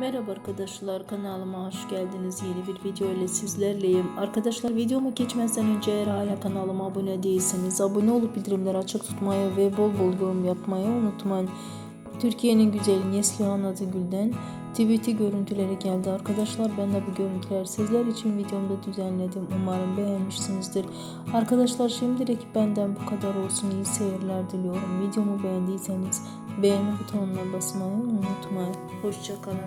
Merhaba arkadaşlar kanalıma hoş geldiniz. Yeni bir video ile sizlerleyim. Arkadaşlar videoma geçmezden önce eğer hala kanalıma abone değilseniz abone olup bildirimleri açık tutmayı ve bol bol yorum yapmayı unutmayın. Türkiye'nin güzeli Neslihan Adıgül'den tweet'i görüntüleri geldi arkadaşlar. Ben de bu görüntüleri sizler için videomda düzenledim. Umarım beğenmişsinizdir. Arkadaşlar şimdilik benden bu kadar olsun. İyi seyirler diliyorum. Videomu beğendiyseniz beğeni butonuna basmayı unutmayın. Hoşçakalın.